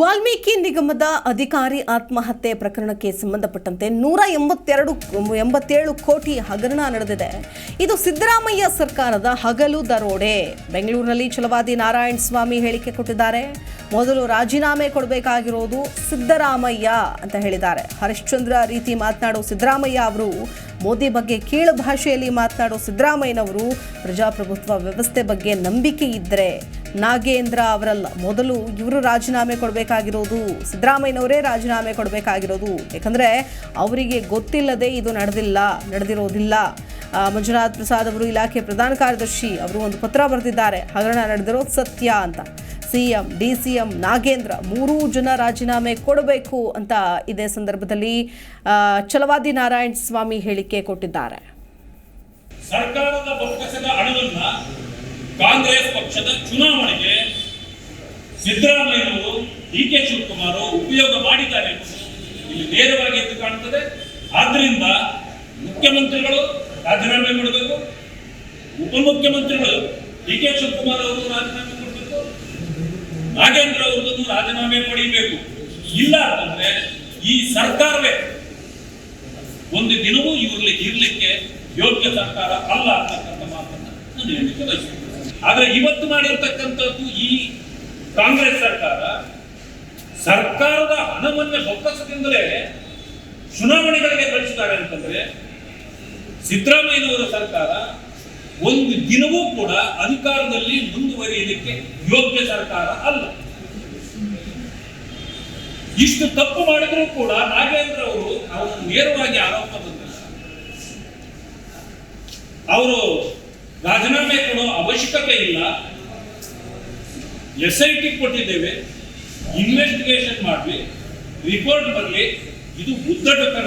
ವಾಲ್ಮೀಕಿ ನಿಗಮದ ಅಧಿಕಾರಿ ಆತ್ಮಹತ್ಯೆ ಪ್ರಕರಣಕ್ಕೆ ಸಂಬಂಧಪಟ್ಟಂತೆ ನೂರ ಎಂಬತ್ತೆರಡು, ಎಂಬತ್ತೇಳು ಕೋಟಿ ಹಗರಣ ನಡೆದಿದೆ. ಇದು ಸಿದ್ದರಾಮಯ್ಯ ಸರ್ಕಾರದ ಹಗಲು ದರೋಡೆ. ಬೆಂಗಳೂರಿನಲ್ಲಿ ಛಲವಾದಿ ನಾರಾಯಣ ಸ್ವಾಮಿ ಹೇಳಿಕೆ ಕೊಟ್ಟಿದ್ದಾರೆ. ಮೊದಲು ರಾಜೀನಾಮೆ ಕೊಡಬೇಕಾಗಿರೋದು ಸಿದ್ದರಾಮಯ್ಯ ಅಂತ ಹೇಳಿದ್ದಾರೆ. ಹರಿಶ್ಚಂದ್ರ ರೀತಿ ಮಾತನಾಡೋ ಸಿದ್ದರಾಮಯ್ಯ ಅವರು ಮೋದಿ ಬಗ್ಗೆ ಕೀಳು ಭಾಷೆಯಲ್ಲಿ ಮಾತನಾಡೋ ಸಿದ್ದರಾಮಯ್ಯನವರು ಪ್ರಜಾಪ್ರಭುತ್ವ ವ್ಯವಸ್ಥೆ ಬಗ್ಗೆ ನಂಬಿಕೆ ಇದ್ದರೆ ನಾಗೇಂದ್ರ ಅವರಲ್ಲ, ಮೊದಲು ಇವರು ರಾಜೀನಾಮೆ ಕೊಡಬೇಕಾಗಿರೋದು, ಸಿದ್ದರಾಮಯ್ಯನವರೇ ರಾಜೀನಾಮೆ ಕೊಡಬೇಕಾಗಿರೋದು. ಯಾಕಂದರೆ ಅವರಿಗೆ ಗೊತ್ತಿಲ್ಲದೆ ಇದು ನಡೆದಿಲ್ಲ, ನಡೆದಿರೋದಿಲ್ಲ. ಮಂಜುನಾಥ್ ಪ್ರಸಾದ್ ಅವರು ಇಲಾಖೆ ಪ್ರಧಾನ ಕಾರ್ಯದರ್ಶಿ, ಅವರು ಒಂದು ಪತ್ರ ಬರೆದಿದ್ದಾರೆ, ಹಗರಣ ನಡೆದಿರೋದು ಸತ್ಯ ಅಂತ. CM D C M Nagendra ಮೂರೂ ಜನ ರಾಜೀನಾಮೆ ಕೊಡಬೇಕು ಅಂತ ಇದೇ ಸಂದರ್ಭದಲ್ಲಿ ಚಲವಾದಿ ನಾರಾಯಣ ಸ್ವಾಮಿ ಹೇಳಿಕೆ ಕೊಟ್ಟಿದ್ದಾರೆ. ಸರ್ಕಾರದ ಬೊಕ್ಕಸದ ಹಣವನ್ನ ಕಾಂಗ್ರೆಸ್ ಪಕ್ಷದ ಚುನಾವಣೆಗೆ ಸಿದ್ದರಾಮಯ್ಯವರು ಡಿ ಕೆ ಶಿವಕುಮಾರ್ ಉಪಯೋಗ ಮಾಡಿದ್ದಾರೆ ಇಲ್ಲಿ ನೇರವಾಗಿ ಎದ್ದು ಕಾಣುತ್ತದೆ ಆದ್ರಿಂದ ಮುಖ್ಯಮಂತ್ರಿಗಳು ರಾಜೀನಾಮೆ ಮಾಡಬೇಕು ಉಪಮುಖ್ಯಮಂತ್ರಿಗಳು ಡಿ ಕೆ ಶಿವಕುಮಾರ್ ಅವರು ರಾಜೀನಾಮೆ ನಾಗೇಂದ್ರ ಅವ್ರದ್ದು ರಾಜೀನಾಮೆ ಪಡೆಯಬೇಕು ಇಲ್ಲ ಅಂತಂದ್ರೆ ಈ ಸರ್ಕಾರವೇ ಒಂದು ದಿನವೂ ಇವ್ರಲ್ಲಿ ಇರ್ಲಿಕ್ಕೆ ಯೋಗ್ಯ ಸರ್ಕಾರ ಅಲ್ಲ ಅಂತಕ್ಕಂಥ ಮಾತನ್ನ ನಾನು ಹೇಳಲಿಕ್ಕೆ ಬಯಸ್ತೇನೆ. ಆದ್ರೆ ಇವತ್ತು ಮಾಡಿರ್ತಕ್ಕಂಥದ್ದು ಈ ಕಾಂಗ್ರೆಸ್ ಸರ್ಕಾರ ಸರ್ಕಾರದ ಹಣವನ್ನ ಬೊಕ್ಕಸದಿಂದಲೇ ಚುನಾವಣೆಗಳಿಗೆ ಕಳಿಸ್ತಾರೆ ಅಂತಂದ್ರೆ ಸಿದ್ದರಾಮಯ್ಯನವರ ಸರ್ಕಾರ ಒಂದು ದಿನವೂ ಕೂಡ ಅಧಿಕಾರದಲ್ಲಿ ಮುಂದುವರಿಯಲಿಕ್ಕೆ ಯೋಗ್ಯ ಸರ್ಕಾರ ಅಲ್ಲ. ಇಷ್ಟು ತಪ್ಪು ಮಾಡಿದ್ರು ಕೂಡ ನಾಗೇಂದ್ರ ಅವರು ಅವರು ನೇರವಾಗಿ ಆರೋಪ ಅವರು ರಾಜೀನಾಮೆ ಕೊಡೋ ಅವಶ್ಯಕತೆ ಇಲ್ಲ. ಎಸ್ ಐ ಟಿ ಕೊಟ್ಟಿದ್ದೇವೆ ಇನ್ವೆಸ್ಟಿಗೇಷನ್ ಮಾಡಲಿ ರಿಪೋರ್ಟ್ ಬರಲಿ, ಇದು ಉದ್ದಟತನ